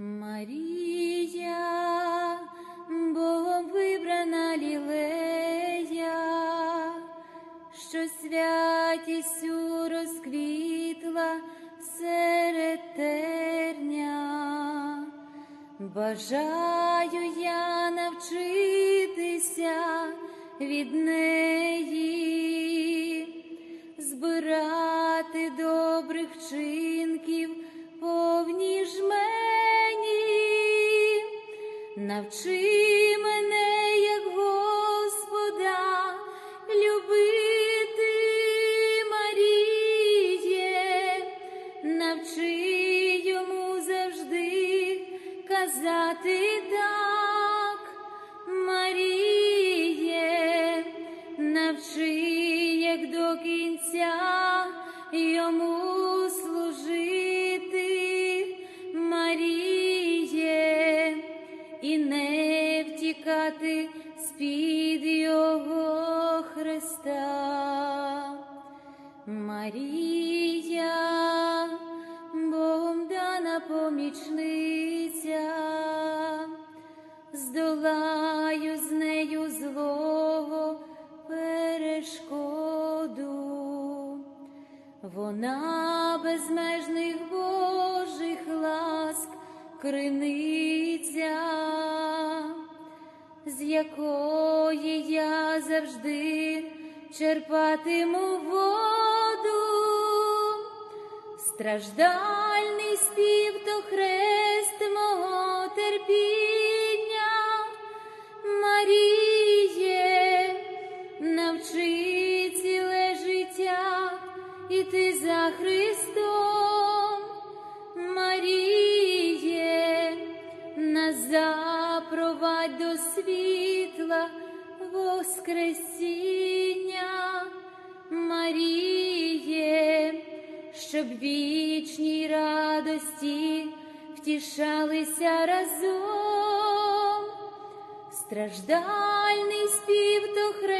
Марія, Богом вибрана лілея, що святістю розквітла серед терня. Бажаю я навчитися від неї, Навчи мене, Марія, Богом дана помічниця, здолаю з нею злого перешкоду. Вона безмежних Божих ласк криниця, з якої я завжди черпатиму воду, страждальний спів до хрест страждальний спів до хрест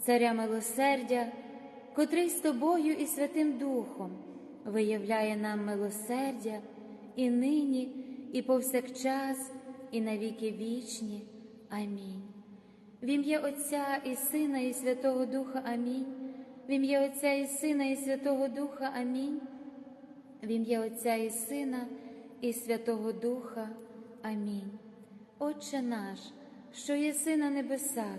Царя милосердя, котрий з Тобою і Святим Духом виявляє нам милосердя і нині, і повсякчас, і навіки вічні. Амінь. В ім'я Отця і Сина, і Святого Духа Амінь. В ім'я Отця і Сина, і Святого Духа Амінь. В ім'я Отця і Сина, і Святого Духа. Амінь. Отче наш, що єси на небесах,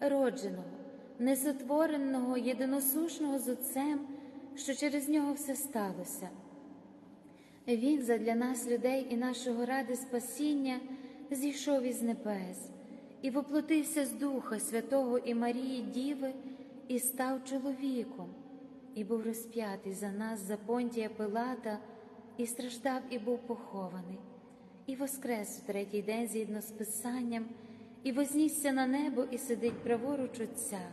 родженого, несотвореного, єдиносушного з Отцем, що через нього все сталося. Він задля нас, людей і нашого ради спасіння, зійшов із небес і воплотився з Духа Святого і Марії Діви, і став чоловіком, і був розп'ятий за нас за понтія Пилата, і страждав, і був похований, і воскрес у третій день згідно з Писанням, і вознісся на небо, і сидить праворуч Отця,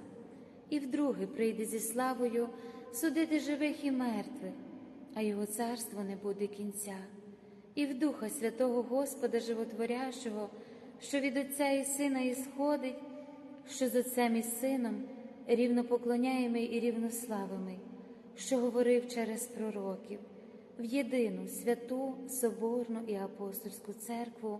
і вдруге прийде зі славою судити живих і мертвих а його царство не буде кінця, і в Духа Святого Господа Животворящого, що від Отця і Сина ісходить, що з Отцем і Сином рівнопоклоняємий і рівнославимий, що говорив через пророків, в єдину святу, Соборну і апостольську церкву,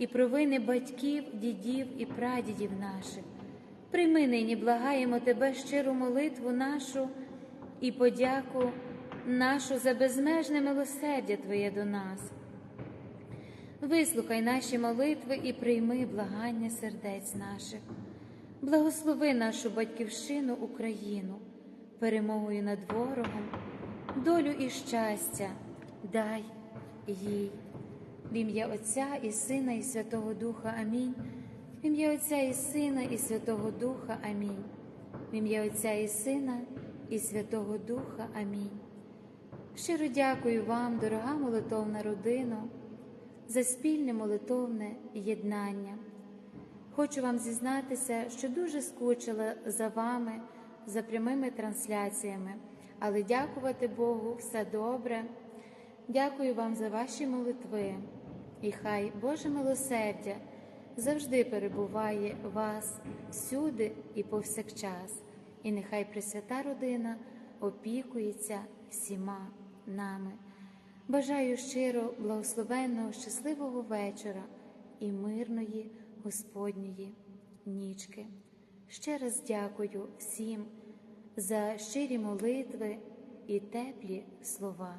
і провини батьків, дідів і прадідів наших. Прийми нині, благаємо Тебе щиру молитву нашу і подяку нашу за безмежне милосердя Твоє до нас. Вислухай наші молитви і прийми благання сердець наших. Благослови нашу батьківщину Україну, перемогою над ворогом, долю і щастя дай їй. В ім'я Отця і Сина, і Святого Духа Амінь. В ім'я Отця і Сина, і Святого Духа Амінь. В ім'я Отця і Сина, і Святого Духа Амінь. Щиро дякую вам, дорога молитовна родина, за спільне молитовне єднання. Хочу вам зізнатися, що дуже скучила за вами, за прямими трансляціями, але дякувати Богу, все добре. Дякую вам за ваші молитви, і хай Боже милосердя завжди перебуває вас всюди і повсякчас, і нехай Пресвята родина опікується всіма нами. Бажаю щиро благословенного, щасливого вечора і мирної Господньої нічки. Ще раз дякую всім за щирі молитви і теплі слова.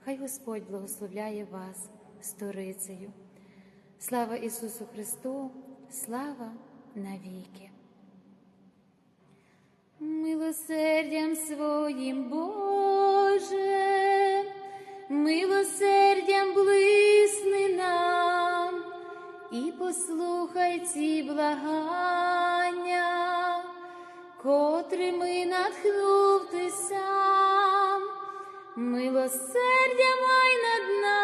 Хай Господь благословляє вас сторицею. Слава Ісусу Христу, слава навіки. Милосердям своїм Боже, милосердям блисни нам і послухай ці благання, котрими натхнув ти сам, милосердя май над нами,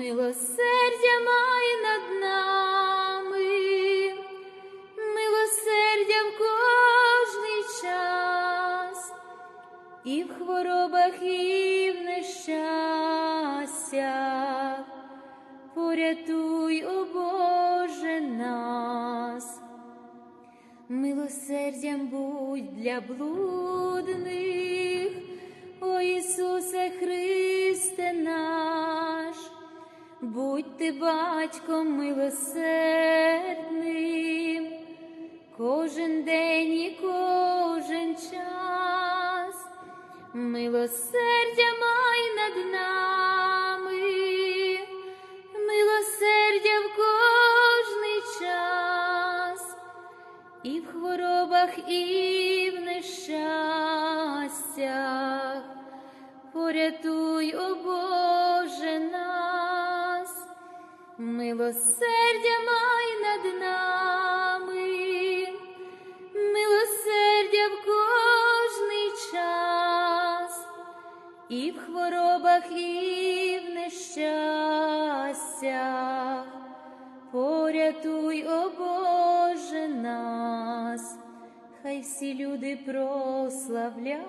милосердя батьком милосердним, кожен день і кожен час, милосердя май над нами, милосердя в кожний час, і в хворобах, і в нещастях. Порятуй, о милосердя май над нами, милосердя в кожний час, і в хворобах, і в нещастях. Порятуй, о Боже нас, хай всі люди прославляють,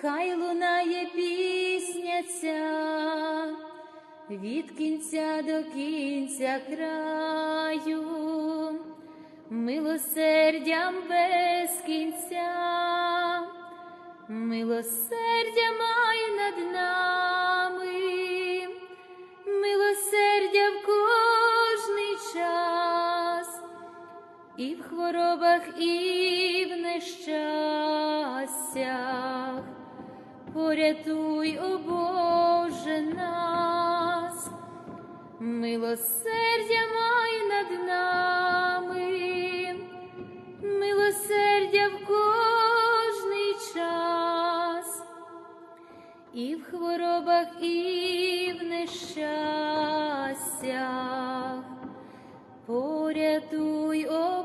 хай лунає пісня ця від кінця до кінця краю, милосердям без кінця, милосердя май над нами, милосердя в кожний час, і в хворобах, і в нещастях. Порятуй, о Боже нас, милосердя май над нами, милосердя в кожний час, і в хворобах, і в нещастях. Порятуй, о